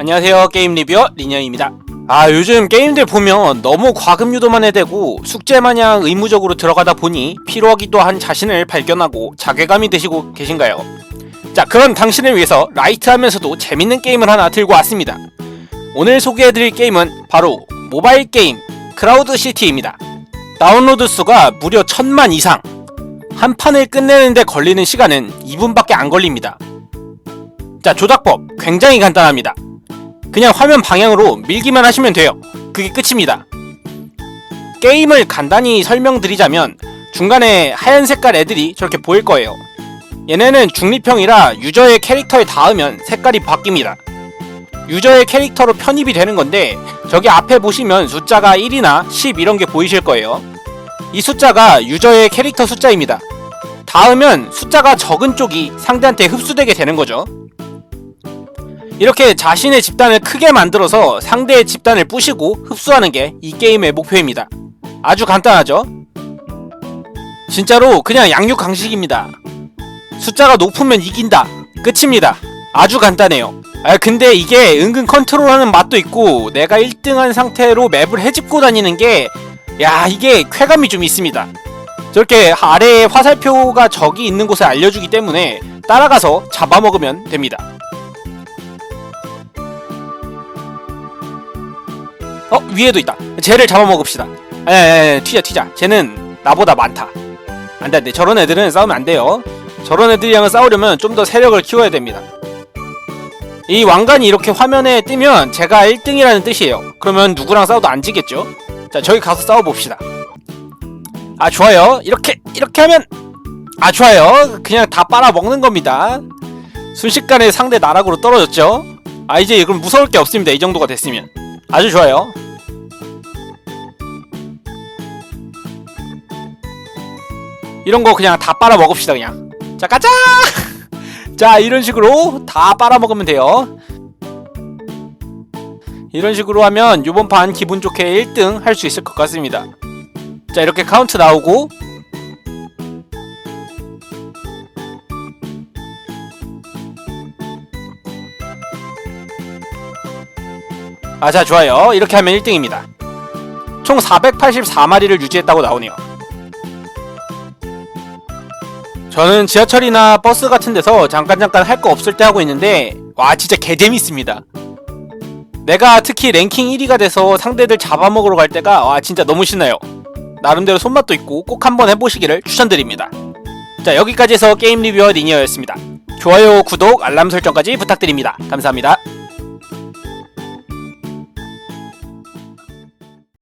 안녕하세요 게임 리뷰어 리녀입니다. 아 요즘 게임들 보면 너무 과금 유도만 해대고 숙제 마냥 의무적으로 들어가다 보니 피로하기도 한 자신을 발견하고 자괴감이 드시고 계신가요? 자 그런 당신을 위해서 라이트하면서도 재밌는 게임을 하나 들고 왔습니다. 오늘 소개해드릴 게임은 바로 모바일 게임 크라우드 시티입니다. 다운로드 수가 무려 천만 이상. 한 판을 끝내는데 걸리는 시간은 2분밖에 안 걸립니다. 자 조작법 굉장히 간단합니다 그냥 화면 방향으로 밀기만 하시면 돼요. 그게 끝입니다. 게임을 간단히 설명드리자면 중간에 하얀 색깔 애들이 저렇게 보일 거예요. 얘네는 중립형이라 유저의 캐릭터에 닿으면 색깔이 바뀝니다. 유저의 캐릭터로 편입이 되는 건데 저기 앞에 보시면 숫자가 1이나 10 이런 게 보이실 거예요. 이 숫자가 유저의 캐릭터 숫자입니다. 닿으면 숫자가 적은 쪽이 상대한테 흡수되게 되는 거죠. 이렇게 자신의 집단을 크게 만들어서 상대의 집단을 부시고 흡수하는 게 이 게임의 목표입니다. 아주 간단하죠? 진짜로 그냥 양육 강식입니다. 숫자가 높으면 이긴다. 끝입니다. 아주 간단해요. 아 근데 이게 은근 컨트롤하는 맛도 있고 내가 1등한 상태로 맵을 헤집고 다니는 게 야 이게 쾌감이 좀 있습니다. 저렇게 아래에 화살표가 적이 있는 곳을 알려주기 때문에 따라가서 잡아먹으면 됩니다. 어? 위에도 있다. 쟤를 잡아먹읍시다. 에에 튀자 튀자. 쟤는 나보다 많다. 안돼 안돼. 저런 애들은 싸우면 안 돼요. 저런 애들이랑 싸우려면 좀 더 세력을 키워야 됩니다. 이 왕관이 이렇게 화면에 뜨면 제가 1등이라는 뜻이에요. 그러면 누구랑 싸워도 안 지겠죠? 자 저기 가서 싸워봅시다. 아 좋아요. 이렇게 이렇게 하면. 아 좋아요. 그냥 다 빨아먹는 겁니다. 순식간에 상대 나락으로 떨어졌죠? 아 이제 그럼 무서울 게 없습니다. 이 정도가 됐으면 아주 좋아요. 이런 거 그냥 다 빨아 먹읍시다 그냥. 자 가자. 자 이런 식으로 다 빨아 먹으면 돼요. 이런 식으로 하면 이번 판 기분 좋게 1등 할 수 있을 것 같습니다. 자 이렇게 카운트 나오고 아, 자, 좋아요. 이렇게 하면 1등입니다. 총 484마리를 유지했다고 나오네요. 저는 지하철이나 버스 같은 데서 잠깐 잠깐 할 거 없을 때 하고 있는데 와 진짜 개재밌습니다. 내가 특히 랭킹 1위가 돼서 상대들 잡아먹으러 갈 때가 와 진짜 너무 신나요. 나름대로 손맛도 있고 꼭 한번 해보시기를 추천드립니다. 자 여기까지 해서 게임 리뷰어 리니어였습니다. 좋아요, 구독, 알람 설정까지 부탁드립니다. 감사합니다.